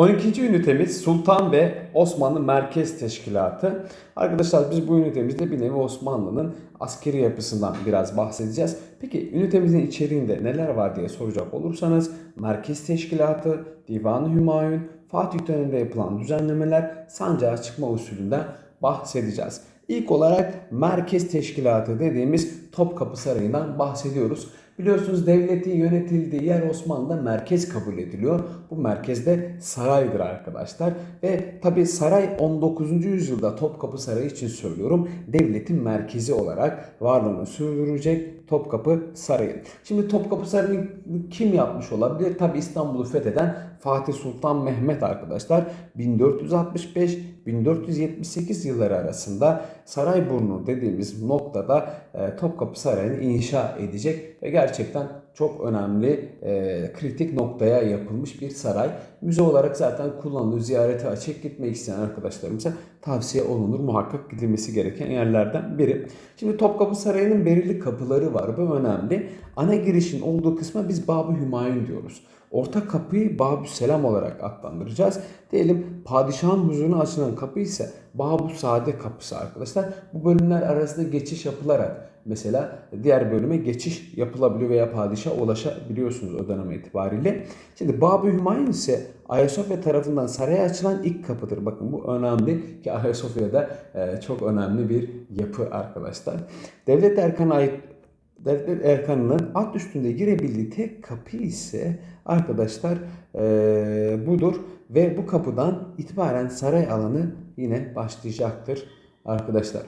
12. ünitemiz Sultan ve Osmanlı Merkez Teşkilatı. Arkadaşlar biz bu ünitemizde bir nevi Osmanlı'nın askeri yapısından biraz bahsedeceğiz. Peki ünitemizin içeriğinde neler var diye soracak olursanız Merkez Teşkilatı, Divan-ı Hümayun, Fatih döneminde yapılan düzenlemeler, sancağa çıkma usulünden bahsedeceğiz. İlk olarak Merkez Teşkilatı dediğimiz Topkapı Sarayı'ndan bahsediyoruz. Biliyorsunuz devletin yönetildiği yer Osmanlı'da merkez kabul ediliyor. Bu merkezde saraydır arkadaşlar. Ve tabi saray 19. yüzyılda Topkapı Sarayı için söylüyorum. Devletin merkezi olarak varlığını sürdürecek Topkapı Sarayı. Şimdi Topkapı Sarayı'nı kim yapmış olabilir? Tabi İstanbul'u fetheden Fatih Sultan Mehmet arkadaşlar 1465-1478 yılları arasında Sarayburnu dediğimiz noktada e, Topkapı Sarayı'nı inşa edecek ve gerçekten çok önemli e, kritik noktaya yapılmış bir saray. Müze olarak zaten kullanılıyor. Ziyarete açık gitmek isteyen arkadaşlarımıza tavsiye olunur. Muhakkak gidilmesi gereken yerlerden biri. Şimdi Topkapı Sarayı'nın belirli kapıları var. Bu önemli. Ana girişin olduğu kısma biz Bab-ı Hümayun diyoruz. Orta kapıyı Bab-ı Selam olarak adlandıracağız. Diyelim padişahın huzuruna açılan kapı ise Bab-ı Sade kapısı arkadaşlar. Bu bölümler arasında geçiş yapılarak mesela diğer bölüme geçiş yapılabiliyor veya padişah ulaşabiliyorsunuz o dönem itibariyle. Şimdi Bab-ı Hümayun ise Ayasofya tarafından saraya açılan ilk kapıdır. Bakın bu önemli ki Ayasofya'da e, çok önemli bir yapı arkadaşlar. Devlet erkanı ait Devlet Erkanı'nın at üstünde girebildiği tek kapı ise arkadaşlar e, budur ve bu kapıdan itibaren saray alanı yine başlayacaktır arkadaşlar.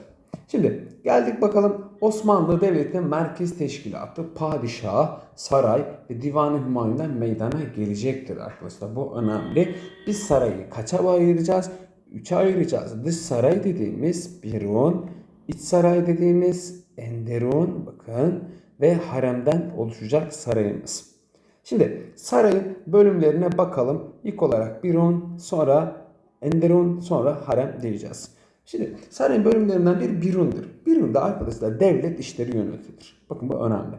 Şimdi geldik bakalım Osmanlı Devleti'nin merkez teşkilatı, padişah, saray ve divan-ı hümayundan meydana gelecektir arkadaşlar. Bu önemli. Biz sarayı kaça ayıracağız? Üçe ayıracağız. Dış saray dediğimiz birun, iç saray dediğimiz enderun bakın ve haremden oluşacak sarayımız. Şimdi sarayın bölümlerine bakalım. İlk olarak birun, sonra enderun, sonra harem diyeceğiz. Şimdi sarayın bölümlerinden bir birundur. Birun da arkadaşlar devlet işleri yönetilir. Bakın bu önemli.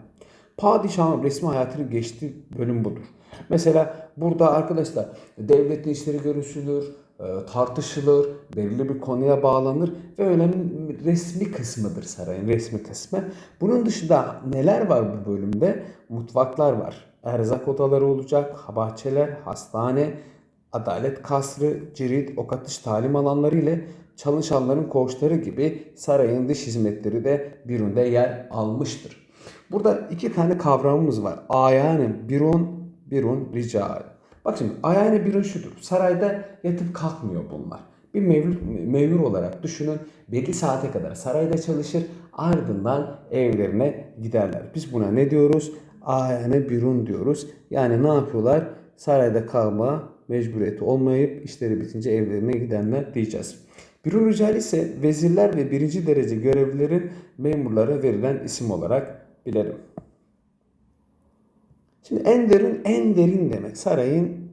Padişahın resmi hayatını geçtiği bölüm budur. Mesela burada arkadaşlar devletin işleri görüşülür, e, tartışılır, belirli bir konuya bağlanır ve önemli resmi kısmıdır sarayın resmi kısmı. Bunun dışında neler var bu bölümde? Mutfaklar var. Erzak odaları olacak, bahçeler, hastane, adalet kasrı, cirit, ok atış talim alanları ile çalışanların koğuşları gibi sarayın dış hizmetleri de Birun'da yer almıştır. Burada iki tane kavramımız var. Ayane birun, birun rical. Bak şimdi ayane birun şudur. Sarayda yatıp kalkmıyor bunlar. Bir mevlüt, mevlur olarak düşünün. Belli saate kadar sarayda çalışır. Ardından evlerine giderler. Biz buna ne diyoruz? Ayane birun diyoruz. Yani ne yapıyorlar? Sarayda kalma mecburiyeti olmayıp işleri bitince evlerine gidenler diyeceğiz. Bürun ricali ise vezirler ve birinci derece görevlilerin memurlara verilen isim olarak bilelim. Şimdi en derin en derin demek sarayın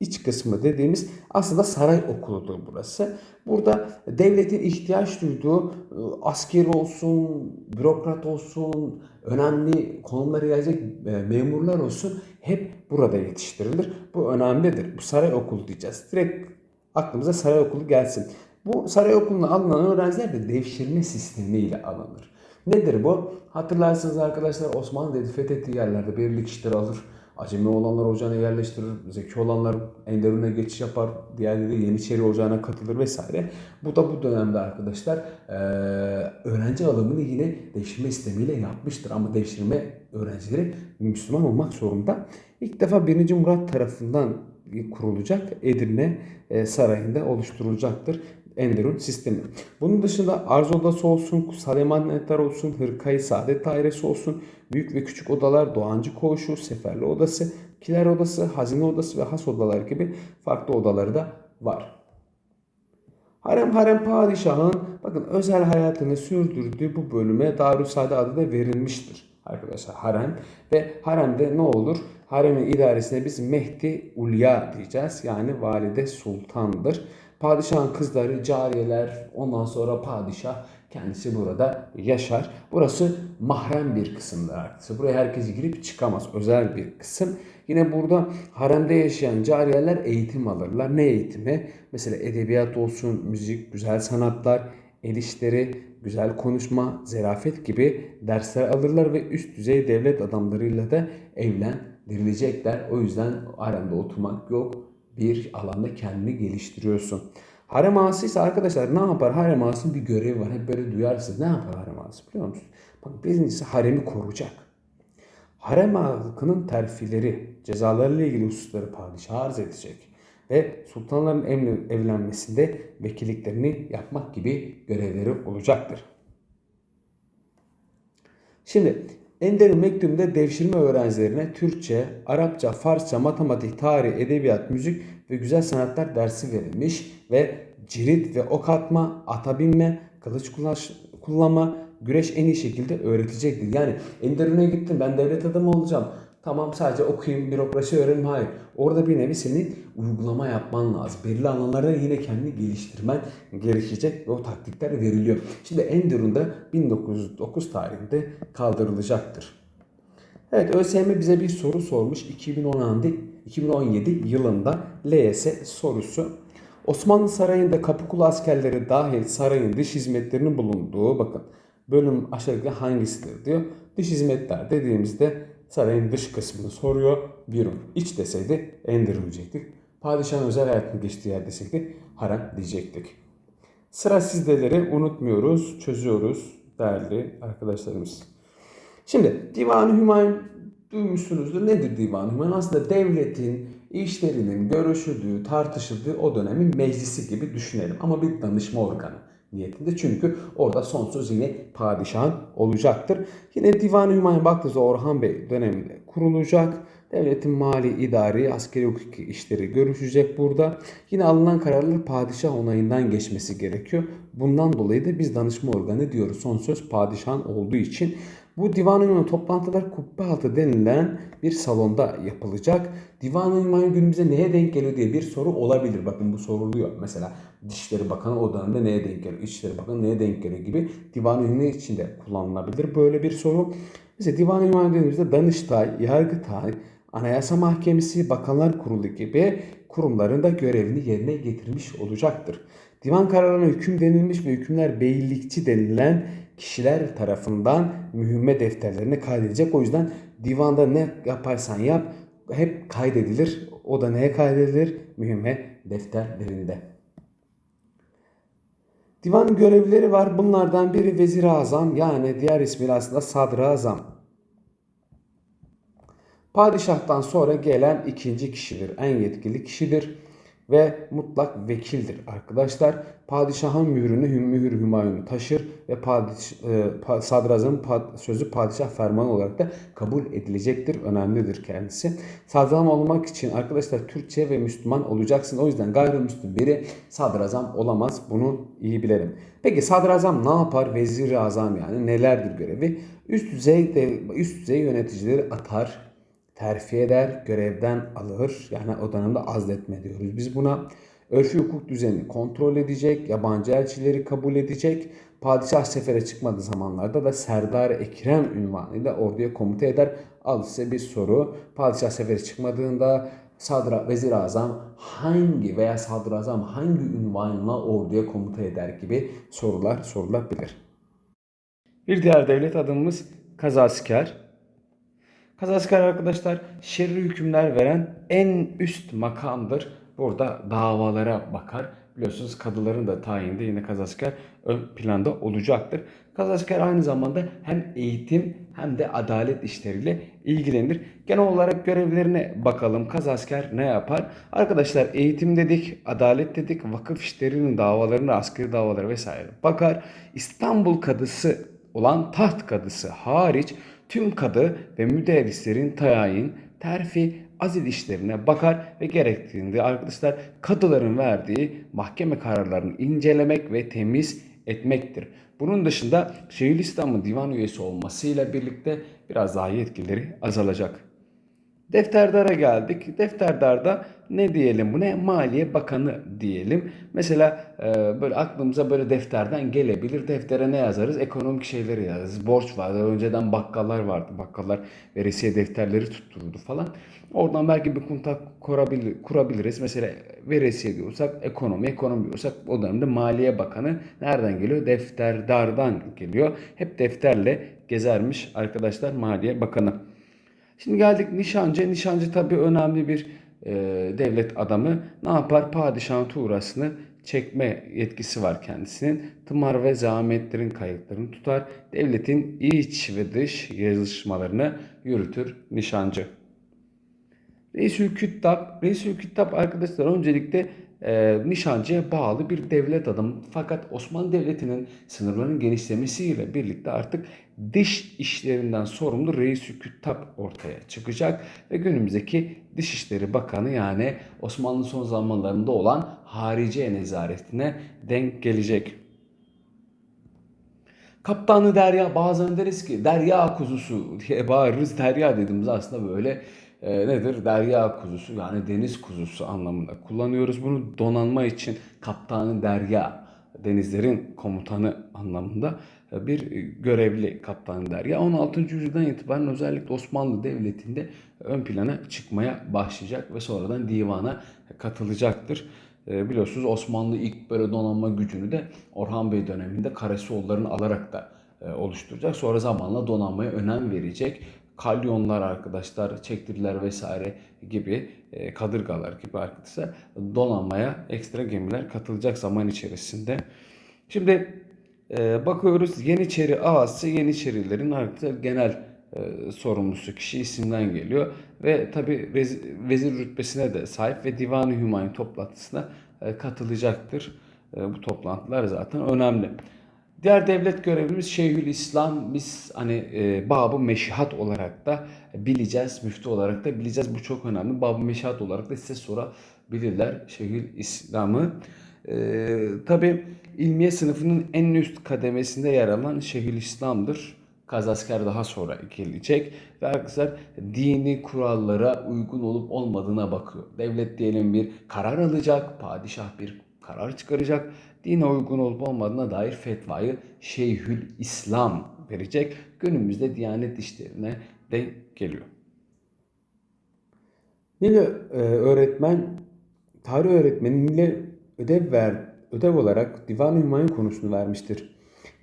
iç kısmı dediğimiz aslında saray okuludur burası. Burada devletin ihtiyaç duyduğu e, asker olsun, bürokrat olsun, önemli konumlara gelecek e, memurlar olsun hep burada yetiştirilir. Bu önemlidir. Bu saray okulu diyeceğiz. Direkt aklımıza saray okulu gelsin. Bu saray okuluna alınan öğrenciler de devşirme sistemiyle alınır. Nedir bu? Hatırlarsınız arkadaşlar Osmanlı dedi fethettiği yerlerde belirli kişileri alır. Acemi olanlar ocağına yerleştirir. Zeki olanlar enderune geçiş yapar. Diğerleri Yeniçeri ocağına katılır vesaire. Bu da bu dönemde arkadaşlar öğrenci alımını yine devşirme sistemiyle yapmıştır. Ama devşirme öğrencileri Müslüman olmak zorunda. İlk defa 1. Murat tarafından kurulacak Edirne e, Sarayı'nda oluşturulacaktır. Enderun sistemi. Bunun dışında arz odası olsun, kutsal emanetler olsun, hırkayı saadet dairesi olsun, büyük ve küçük odalar, doğancı koğuşu, seferli odası, kiler odası, hazine odası ve has odalar gibi farklı odaları da var. Harem harem padişahın bakın özel hayatını sürdürdüğü bu bölüme Darüsade adı da verilmiştir arkadaşlar harem ve haremde ne olur? Haremin idaresine biz Mehdi Ulya diyeceğiz. Yani valide sultandır. Padişahın kızları, cariyeler, ondan sonra padişah kendisi burada yaşar. Burası mahrem bir kısımdır arkadaşlar. Buraya herkes girip çıkamaz. Özel bir kısım. Yine burada haremde yaşayan cariyeler eğitim alırlar. Ne eğitimi? Mesela edebiyat olsun, müzik, güzel sanatlar, el işleri, güzel konuşma, zerafet gibi dersler alırlar ve üst düzey devlet adamlarıyla da evlendirilecekler. O yüzden haremde oturmak yok. Bir alanda kendini geliştiriyorsun. Harem ağası ise arkadaşlar ne yapar? Harem ağasının bir görevi var. Hep böyle duyarsınız. Ne yapar harem ağası biliyor musunuz? Bak birincisi haremi koruyacak. Harem halkının terfileri, cezalarıyla ilgili hususları padişaha arz edecek. Ve sultanların emri- evlenmesinde vekilliklerini yapmak gibi görevleri olacaktır. Şimdi Mektub'da devşirme öğrencilerine Türkçe, Arapça, Farsça, matematik, tarih, edebiyat, müzik ve güzel sanatlar dersi verilmiş ve cirit ve ok atma, ata binme, kılıç kullanma, güreş en iyi şekilde öğretilecektir. Yani Enderun'a gittim ben devlet adamı olacağım. Tamam sadece okuyayım, bürokrasi öğrenim. Hayır. Orada bir nevi senin uygulama yapman lazım. Belirli alanlarda yine kendini geliştirmen gerekecek ve o taktikler veriliyor. Şimdi Enderun'da 1909 tarihinde kaldırılacaktır. Evet ÖSYM bize bir soru sormuş. 2017, 2017 yılında LYS sorusu. Osmanlı Sarayı'nda Kapıkulu askerleri dahil sarayın dış hizmetlerinin bulunduğu bakın bölüm aşağı yukarı hangisidir diyor. Dış hizmetler dediğimizde sarayın dış kısmını soruyor. Birun. İç deseydi Enderun diyecektik. Padişahın özel hayatının geçtiği yer deseydi harem diyecektik. Sıra sizdeleri unutmuyoruz, çözüyoruz değerli arkadaşlarımız. Şimdi Divan-ı Hümayun duymuşsunuzdur. Nedir Divan-ı Hümayun? Aslında devletin işlerinin görüşüldüğü, tartışıldığı o dönemin meclisi gibi düşünelim. Ama bir danışma organı niyetinde. Çünkü orada son söz yine padişahın olacaktır. Yine Divan-ı Hümayun baktığınızda Orhan Bey döneminde kurulacak. Devletin mali, idari, askeri hukuki işleri görüşecek burada. Yine alınan kararlar padişah onayından geçmesi gerekiyor. Bundan dolayı da biz danışma organı diyoruz. Son söz padişahın olduğu için. Bu Hümayun toplantılar kubbe altı denilen bir salonda yapılacak. Divan-ı Hümayun günümüze neye denk geliyor diye bir soru olabilir. Bakın bu soruluyor. Mesela Dışişleri Bakanı o neye denk geliyor? İçişleri Bakanı neye denk geliyor gibi Divan-ı içinde kullanılabilir böyle bir soru. Mesela Divan-ı Hümayun dediğimizde Danıştay, Yargıtay, Anayasa Mahkemesi, Bakanlar Kurulu gibi kurumların da görevini yerine getirmiş olacaktır. Divan kararlarına hüküm denilmiş ve hükümler beylikçi denilen kişiler tarafından mühimme defterlerine kaydedilecek. O yüzden divanda ne yaparsan yap hep kaydedilir. O da neye kaydedilir? Mühimme defterlerinde. Divan görevlileri var. Bunlardan biri Vezir-i Azam yani diğer ismiyle aslında Sadr-ı Azam. Padişahtan sonra gelen ikinci kişidir. En yetkili kişidir ve mutlak vekildir arkadaşlar. Padişahın mührünü hüm- mühür hümayunu taşır ve padiş, e, sadrazamın pad- sözü padişah fermanı olarak da kabul edilecektir. Önemlidir kendisi. Sadrazam olmak için arkadaşlar Türkçe ve Müslüman olacaksın. O yüzden gayrimüslim biri sadrazam olamaz. Bunu iyi bilelim. Peki sadrazam ne yapar? Vezir-i azam yani nelerdir görevi? Üst düzey de, üst düzey yöneticileri atar terfi eder, görevden alır. Yani o dönemde azletme diyoruz biz buna. Örfü hukuk düzenini kontrol edecek, yabancı elçileri kabul edecek. Padişah sefere çıkmadığı zamanlarda da Serdar Ekrem ünvanıyla orduya komuta eder. Al size bir soru. Padişah sefere çıkmadığında Sadra Vezir Azam hangi veya Sadrazam hangi ünvanla orduya komuta eder gibi sorular sorulabilir. Bir diğer devlet adımımız Kazasker. Kazasker arkadaşlar şerri hükümler veren en üst makamdır. Burada davalara bakar. Biliyorsunuz kadıların da tayinde yine kazasker ön planda olacaktır. Kazasker aynı zamanda hem eğitim hem de adalet işleriyle ilgilenir. Genel olarak görevlerine bakalım. Kazasker ne yapar? Arkadaşlar eğitim dedik, adalet dedik, vakıf işlerinin davalarına, askeri davalara vesaire bakar. İstanbul kadısı olan taht kadısı hariç tüm kadı ve müderrislerin tayin, terfi, azil işlerine bakar ve gerektiğinde arkadaşlar kadıların verdiği mahkeme kararlarını incelemek ve temiz etmektir. Bunun dışında Şeyhülislam'ın divan üyesi olmasıyla birlikte biraz daha yetkileri azalacak. Defterdara geldik. Defterdarda ne diyelim bu ne? Maliye Bakanı diyelim. Mesela e, böyle aklımıza böyle defterden gelebilir. Deftere ne yazarız? Ekonomik şeyleri yazarız. Borç vardı. Önceden bakkallar vardı. Bakkallar veresiye defterleri tuttururdu falan. Oradan belki bir kontak kurabilir, kurabiliriz. Mesela veresiye diyorsak ekonomi, ekonomi diyorsak o dönemde Maliye Bakanı nereden geliyor? Defterdardan geliyor. Hep defterle gezermiş arkadaşlar Maliye Bakanı. Şimdi geldik nişancı. Nişancı tabii önemli bir e, devlet adamı. Ne yapar? Padişahın tuğrasını çekme yetkisi var kendisinin. Tımar ve zahmetlerin kayıtlarını tutar. Devletin iç ve dış yazışmalarını yürütür nişancı. Reisül Küttab, Reisül Küttab arkadaşlar öncelikle e, nişancıya bağlı bir devlet adamı. Fakat Osmanlı Devleti'nin sınırlarının genişlemesiyle birlikte artık dış işlerinden sorumlu Reisül Küttab ortaya çıkacak ve günümüzdeki Dışişleri Bakanı yani Osmanlı son zamanlarında olan Hariciye Nezaretine denk gelecek. Kaptanı Derya bazen deriz ki Derya kuzusu diye bağırırız. Derya dediğimiz aslında böyle e, nedir? Derya kuzusu yani deniz kuzusu anlamında kullanıyoruz. Bunu donanma için kaptanı Derya denizlerin komutanı anlamında bir görevli kaptanı Derya. 16. yüzyıldan itibaren özellikle Osmanlı Devleti'nde ön plana çıkmaya başlayacak ve sonradan divana katılacaktır. E, biliyorsunuz Osmanlı ilk böyle donanma gücünü de Orhan Bey döneminde Karasioğulları'nı alarak da e, oluşturacak. Sonra zamanla donanmaya önem verecek. Kalyonlar arkadaşlar, çektiriler vesaire gibi e, kadırgalar gibi arkadaşlar donanmaya ekstra gemiler katılacak zaman içerisinde. Şimdi e, bakıyoruz Yeniçeri ağası Yeniçerilerin arkadaşlar genel e, sorumlusu kişi isimden geliyor ve tabi vezir rütbesine de sahip ve Divan-ı Hümayun toplantısına e, katılacaktır. E, bu toplantılar zaten önemli. Diğer devlet görevlimiz Şeyhül İslam biz hani e, Bab-ı Meşihat olarak da bileceğiz. Müftü olarak da bileceğiz. Bu çok önemli. Bab-ı Meşihat olarak da size sorabilirler Şeyhül İslam'ı. E, Tabi ilmiye sınıfının en üst kademesinde yer alan Şeyhül İslam'dır. Kazasker daha sonra gelecek ve arkadaşlar dini kurallara uygun olup olmadığına bakıyor. Devlet diyelim bir karar alacak, padişah bir karar çıkaracak. Dine uygun olup olmadığına dair fetvayı Şeyhül İslam verecek. Günümüzde Diyanet işlerine denk geliyor. Nile e, öğretmen, tarih öğretmeni Nile ödev ver, ödev olarak Divan-ı Hümayun konusunu vermiştir.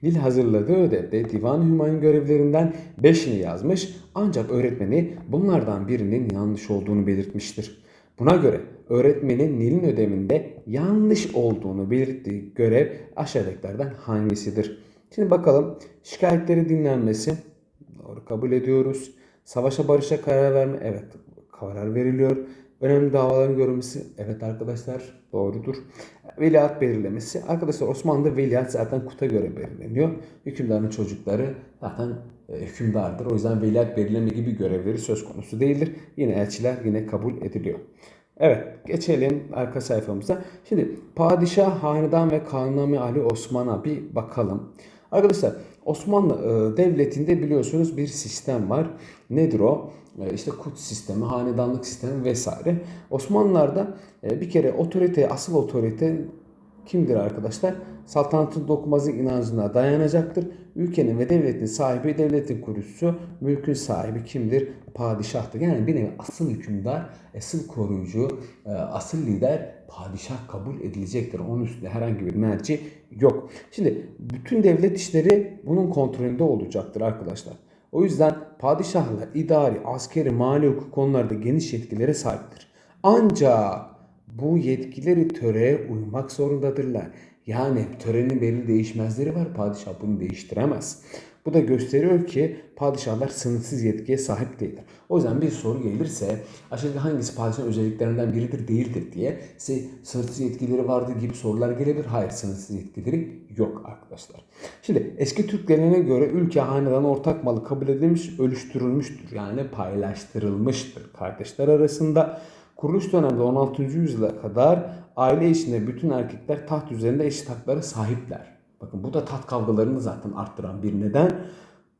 Nil hazırladığı ödevde Divan-ı Hümayun görevlerinden 5'ini yazmış ancak öğretmeni bunlardan birinin yanlış olduğunu belirtmiştir. Buna göre öğretmenin Nil'in ödevinde yanlış olduğunu belirttiği görev aşağıdakilerden hangisidir? Şimdi bakalım şikayetleri dinlenmesi doğru kabul ediyoruz. Savaşa barışa karar verme evet karar veriliyor. Önemli davaların görülmesi evet arkadaşlar doğrudur. Veliaht belirlemesi. Arkadaşlar Osmanlı'da veliaht zaten kuta göre belirleniyor. Hükümdarın çocukları zaten e, hükümdardır. O yüzden veliaht belirleme gibi görevleri söz konusu değildir. Yine elçiler yine kabul ediliyor. Evet geçelim arka sayfamıza. Şimdi Padişah Hanedan ve Kanuni Ali Osman'a bir bakalım. Arkadaşlar Osmanlı e, Devleti'nde biliyorsunuz bir sistem var. Nedir o? E, işte kut sistemi, hanedanlık sistemi vesaire. Osmanlılar'da e, bir kere otorite, asıl otorite kimdir arkadaşlar? Saltanatın dokunmazlık inancına dayanacaktır. Ülkenin ve devletin sahibi, devletin kurucusu, mülkün sahibi kimdir? Padişahtır. Yani bir nevi asıl hükümdar, asıl koruyucu, e, asıl lider padişah kabul edilecektir. Onun üstünde herhangi bir merci yok. Şimdi bütün devlet işleri bunun kontrolünde olacaktır arkadaşlar. O yüzden padişahlar idari, askeri, mali hukuk konularda geniş yetkilere sahiptir. Ancak bu yetkileri töreye uymak zorundadırlar. Yani törenin belirli değişmezleri var. Padişah bunu değiştiremez. Bu da gösteriyor ki padişahlar sınırsız yetkiye sahip değiller. O yüzden bir soru gelirse aşağıdaki hangisi padişahın özelliklerinden biridir değildir diye size sınırsız yetkileri vardır gibi sorular gelebilir. Hayır sınırsız yetkileri yok arkadaşlar. Şimdi eski Türk geleneğine göre ülke hanedan ortak malı kabul edilmiş, ölüştürülmüştür. Yani paylaştırılmıştır kardeşler arasında. Kuruluş döneminde 16. yüzyıla kadar aile içinde bütün erkekler taht üzerinde eşit haklara sahipler. Bakın bu da taht kavgalarını zaten arttıran bir neden.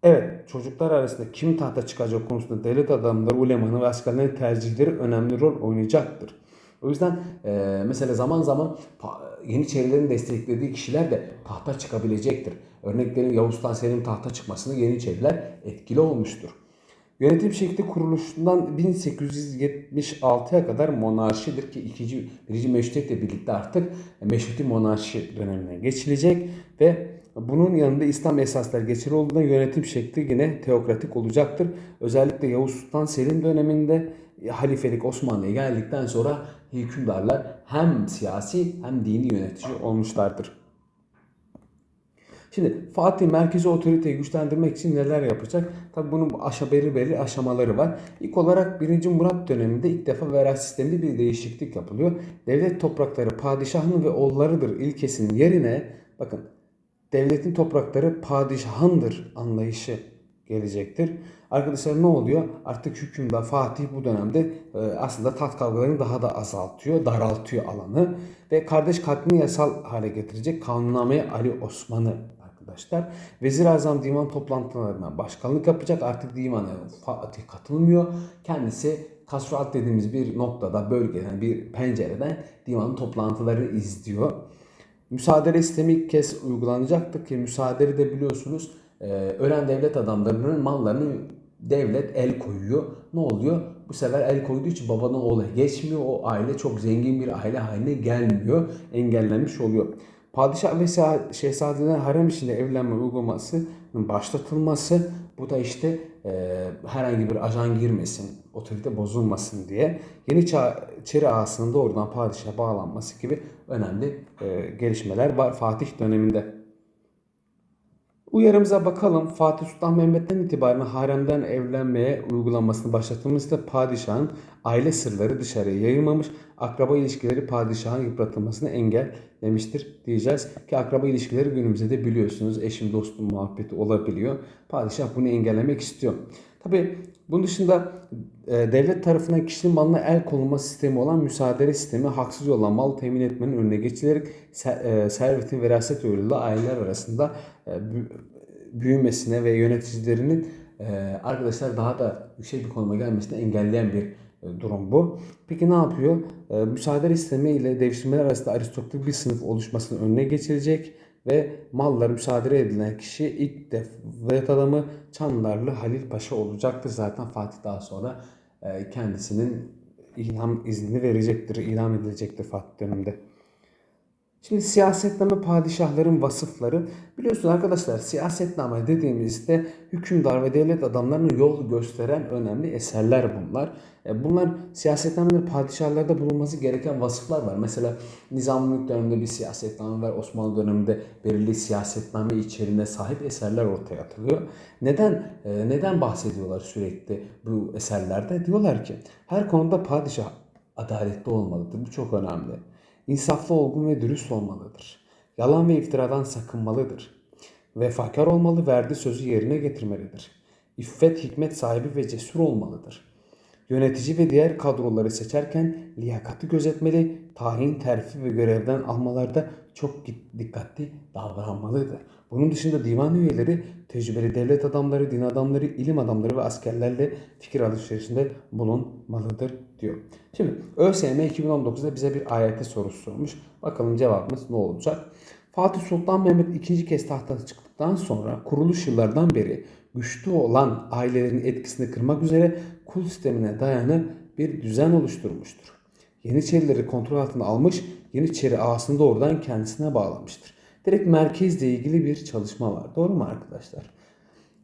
Evet, çocuklar arasında kim tahta çıkacak konusunda devlet adamları, ulemanın ve askerlerin tercihleri önemli rol oynayacaktır. O yüzden e, mesela zaman zaman pa- Yeniçerilerin desteklediği kişiler de tahta çıkabilecektir. Örneklerin Yavuz Selim'in tahta çıkmasını Yeniçeriler etkili olmuştur. Yönetim şekli kuruluşundan 1876'ya kadar monarşidir ki ikinci, birinci meşrutiyetle birlikte artık meşruti monarşi dönemine geçilecek ve bunun yanında İslam esasları geçerli olduğundan yönetim şekli yine teokratik olacaktır. Özellikle Yavuz Sultan Selim döneminde halifelik Osmanlı'ya geldikten sonra hükümdarlar hem siyasi hem dini yönetici olmuşlardır. Şimdi Fatih merkezi otoriteyi güçlendirmek için neler yapacak? Tabi bunun aşa belli belli aşamaları var. İlk olarak 1. Murat döneminde ilk defa veras sisteminde bir değişiklik yapılıyor. Devlet toprakları padişahın ve oğullarıdır ilkesinin yerine bakın devletin toprakları padişahındır anlayışı gelecektir. Arkadaşlar ne oluyor? Artık hükümdar Fatih bu dönemde e, aslında taht kavgalarını daha da azaltıyor, daraltıyor alanı ve kardeş katlini yasal hale getirecek kanunnameye Ali Osman'ı arkadaşlar. Vezir Azam divan toplantılarına başkanlık yapacak. Artık divana Fatih katılmıyor. Kendisi Kasruat dediğimiz bir noktada, bölgeden, bir pencereden divanın toplantılarını izliyor. Müsaade sistemi ilk kez uygulanacaktı ki müsaade de biliyorsunuz e, ölen devlet adamlarının mallarını devlet el koyuyor. Ne oluyor? Bu sefer el koyduğu için babanın oğlu geçmiyor. O aile çok zengin bir aile haline gelmiyor. Engellenmiş oluyor. Padişah ve şehzadelerin harem içinde evlenme uygulamasının başlatılması bu da işte e, herhangi bir ajan girmesin, otorite bozulmasın diye Yeniçeri ağasının doğrudan padişaha bağlanması gibi önemli e, gelişmeler var Fatih döneminde. Uyarımıza bakalım. Fatih Sultan Mehmet'ten itibaren haremden evlenmeye uygulamasını başlatılmıştı. Padişahın aile sırları dışarıya yayılmamış. Akraba ilişkileri padişahın yıpratılmasını engellemiştir diyeceğiz. Ki akraba ilişkileri günümüzde de biliyorsunuz eşim dostum muhabbeti olabiliyor. Padişah bunu engellemek istiyor. Tabi bunun dışında e, devlet tarafından kişinin malına el konulma sistemi olan müsaade sistemi haksız yolla mal temin etmenin önüne geçilerek e, servetin veraset yoluyla aileler arasında e, büyümesine ve yöneticilerinin arkadaşlar daha da yüksek bir konuma gelmesine engelleyen bir durum bu. Peki ne yapıyor? E, müsaade sistemi ile devşirmeler arasında aristokratik bir sınıf oluşmasının önüne geçilecek ve malları müsaade edilen kişi ilk devlet adamı Çandarlı Halil Paşa olacaktır. Zaten Fatih daha sonra e, kendisinin ilham iznini verecektir, ilan edilecektir Fatih döneminde. Şimdi siyasetname padişahların vasıfları. Biliyorsunuz arkadaşlar siyasetname dediğimizde hükümdar ve devlet adamlarına yol gösteren önemli eserler bunlar. E, bunlar siyasetnamede padişahlarda bulunması gereken vasıflar var. Mesela Nizam-ı döneminde bir siyasetname var. Osmanlı döneminde belirli siyasetname içeriğine sahip eserler ortaya atılıyor. Neden e, neden bahsediyorlar sürekli bu eserlerde? Diyorlar ki her konuda padişah adaletli olmalıdır. Bu çok önemli. İnsaflı, olgun ve dürüst olmalıdır. Yalan ve iftiradan sakınmalıdır. Vefakar olmalı, verdiği sözü yerine getirmelidir. İffet, hikmet sahibi ve cesur olmalıdır. Yönetici ve diğer kadroları seçerken liyakati gözetmeli, tayin, terfi ve görevden almalarda çok dikkatli davranmalıdır. Bunun dışında divan üyeleri tecrübeli devlet adamları, din adamları, ilim adamları ve askerlerle fikir alışverişinde bulunmalıdır diyor. Şimdi ÖSYM 2019'da bize bir AYT sorusu sormuş. Bakalım cevabımız ne olacak? Fatih Sultan Mehmet ikinci kez tahta çıktıktan sonra kuruluş yıllardan beri güçlü olan ailelerin etkisini kırmak üzere kul sistemine dayanı bir düzen oluşturmuştur. Yeniçerileri kontrol altına almış, Yeniçeri ağasını doğrudan kendisine bağlamıştır. Direkt merkezle ilgili bir çalışma var. Doğru mu arkadaşlar?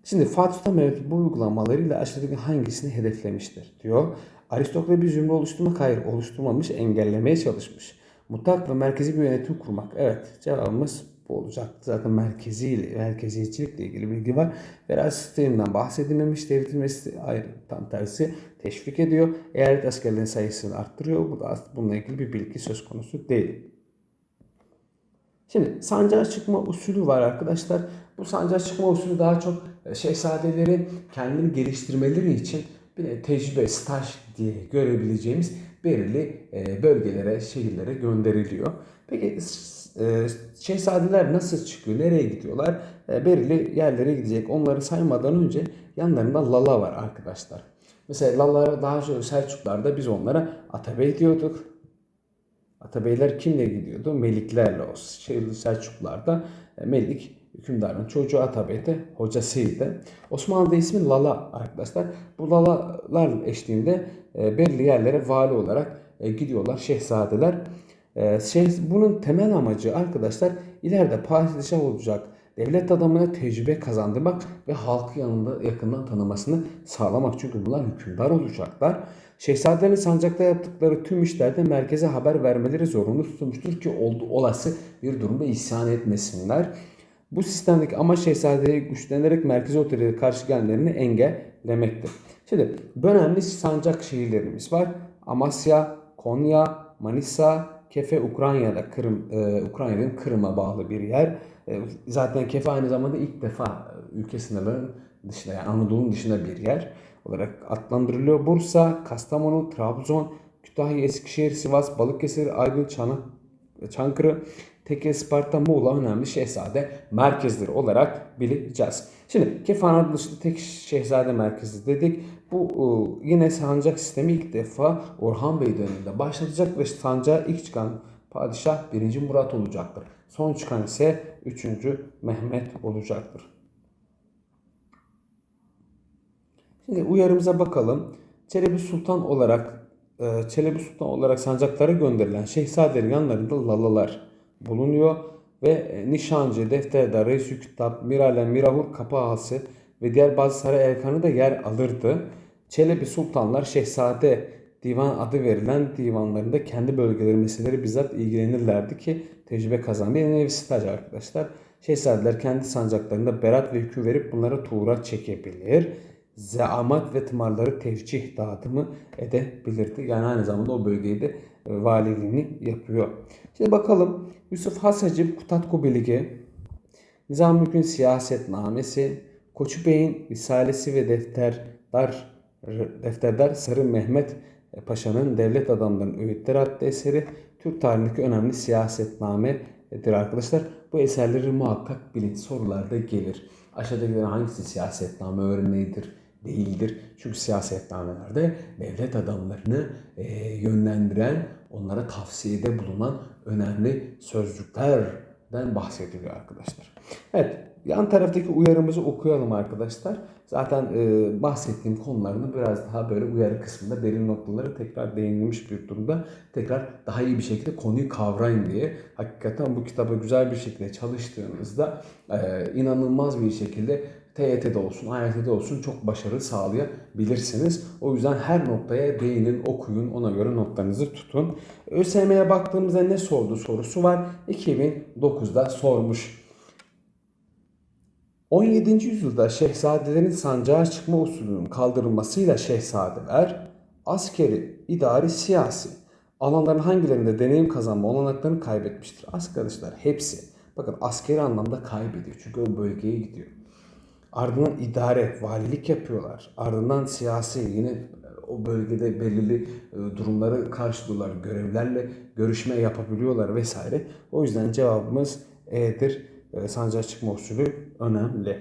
Şimdi Fatih Sultan Mehmet bu uygulamalarıyla aşağıdaki hangisini hedeflemiştir diyor. Aristokrat bir zümre oluşturmak hayır oluşturmamış engellemeye çalışmış. Mutlak ve merkezi bir yönetim kurmak. Evet cevabımız bu olacak. Zaten merkezi, merkeziyetçilikle ilgili bilgi var. Veraz sisteminden bahsedilmemiş. Devletilmesi ayrı tam tersi teşvik ediyor. Eyalet askerlerin sayısını arttırıyor. Bu da bununla ilgili bir bilgi söz konusu değil. Şimdi sancağa çıkma usulü var arkadaşlar. Bu sancağa çıkma usulü daha çok e, şehzadelerin kendini geliştirmeleri için bir tecrübe, staj diye görebileceğimiz belirli e, bölgelere, şehirlere gönderiliyor. Peki şehzadeler nasıl çıkıyor, nereye gidiyorlar? E, belirli yerlere gidecek. Onları saymadan önce yanlarında Lala var arkadaşlar. Mesela Lala daha önce Selçuklarda biz onlara Atabey diyorduk. Atabeyler kimle gidiyordu? Meliklerle o şey, Selçuklularda e, Melik hükümdarın çocuğu Atabey de hocasıydı. Osmanlı'da ismi Lala arkadaşlar. Bu Lalalar eşliğinde e, belli yerlere vali olarak e, gidiyorlar şehzadeler. E, şey, bunun temel amacı arkadaşlar ileride padişah olacak devlet adamına tecrübe kazandırmak ve halkı yanında yakından tanımasını sağlamak. Çünkü bunlar hükümdar olacaklar. Şehzadelerin sancakta yaptıkları tüm işlerde merkeze haber vermeleri zorunlu tutulmuştur ki olası bir durumda isyan etmesinler. Bu sistemdeki amaç şehzadeleri güçlenerek merkezi otoriteye karşı gelmelerini engellemektir. Şimdi önemli sancak şehirlerimiz var. Amasya, Konya, Manisa, Kefe Ukrayna'da Kırım, e, Ukrayna'nın Kırım'a bağlı bir yer. E, zaten Kefe aynı zamanda ilk defa e, ülke sınırlarının dışında yani Anadolu'nun dışında bir yer olarak adlandırılıyor. Bursa, Kastamonu, Trabzon, Kütahya, Eskişehir, Sivas, Balıkesir, Aydın, Çanak, Çankırı, Tekke, Sparta, Muğla önemli şehzade merkezleri olarak bileceğiz. Şimdi Anadolu dışında tek şehzade merkezi dedik. Bu e, yine sancak sistemi ilk defa Orhan Bey döneminde başlatacak ve sancağa ilk çıkan padişah 1. Murat olacaktır. Son çıkan ise 3. Mehmet olacaktır. Şimdi uyarımıza bakalım. Çelebi Sultan olarak e, Çelebi Sultan olarak sancaklara gönderilen şehzadelerin yanlarında lalalar bulunuyor ve e, Nişancı, Defterdar, Reis-i Kütap, Mirale, Mirahur, Kapı Ağası ve diğer bazı saray erkanı da yer alırdı. Çelebi Sultanlar Şehzade Divan adı verilen divanlarında kendi bölgeleri meseleleri bizzat ilgilenirlerdi ki tecrübe kazandı. Bir nevi staj arkadaşlar. Şehzadeler kendi sancaklarında berat ve hüküm verip bunlara tuğra çekebilir. Zeamat ve tımarları tevcih dağıtımı edebilirdi. Yani aynı zamanda o bölgeyi de valiliğini yapıyor. Şimdi bakalım Yusuf Hasacip Kutatku Bilgi, Nizam Mülk'ün siyasetnamesi, Koçu Bey'in Risalesi ve Defterdar Defterdar Sarı Mehmet Paşa'nın Devlet Adamlarının Öğütleri adlı eseri Türk tarihindeki önemli siyasetnamedir arkadaşlar. Bu eserleri muhakkak bilin sorularda gelir. Aşağıdakilerin hangisi siyasetname örneğidir? değildir. Çünkü siyasetnamelerde devlet adamlarını e, yönlendiren, onlara tavsiyede bulunan önemli sözcüklerden bahsediliyor arkadaşlar. Evet, yan taraftaki uyarımızı okuyalım arkadaşlar. Zaten e, bahsettiğim konularını biraz daha böyle uyarı kısmında belirli noktaları tekrar değinilmiş bir durumda. Tekrar daha iyi bir şekilde konuyu kavrayın diye. Hakikaten bu kitaba güzel bir şekilde çalıştığınızda e, inanılmaz bir şekilde TYT'de olsun, AYT'de olsun çok başarı sağlayabilirsiniz. O yüzden her noktaya değinin, okuyun, ona göre notlarınızı tutun. ÖSYM'ye baktığımızda ne sordu sorusu var. 2009'da sormuş. 17. yüzyılda şehzadelerin sancağa çıkma usulünün kaldırılmasıyla şehzadeler askeri, idari, siyasi alanların hangilerinde deneyim kazanma olanaklarını kaybetmiştir. Arkadaşlar hepsi. Bakın askeri anlamda kaybediyor çünkü o bölgeye gidiyor. Ardından idare, valilik yapıyorlar. Ardından siyasi yine o bölgede belirli e, durumları karşılıyorlar. Görevlerle görüşme yapabiliyorlar vesaire. O yüzden cevabımız E'dir. E, Sancağa çıkma usulü önemli.